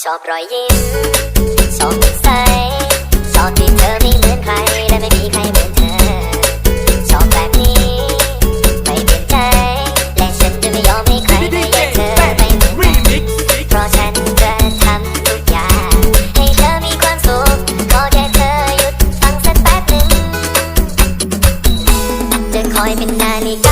ชอบรอยยิ้มชอบนิสัยชอบที่เธอไม่เหมือนใครและไม่มีใครเหมือนเธอ ชอบแบบนี้ ไม่เปลี่ยนใจ และฉันจะไม่ยอมให้ใครมาแย่เธอไปเหมือนกันเพราะฉันจะทำทุกอย่าง ให้เธอมีความสุขขอแค่เธอหยุดฟังสักแป๊บหนึ่งจะคอยเป็นนาฬิกา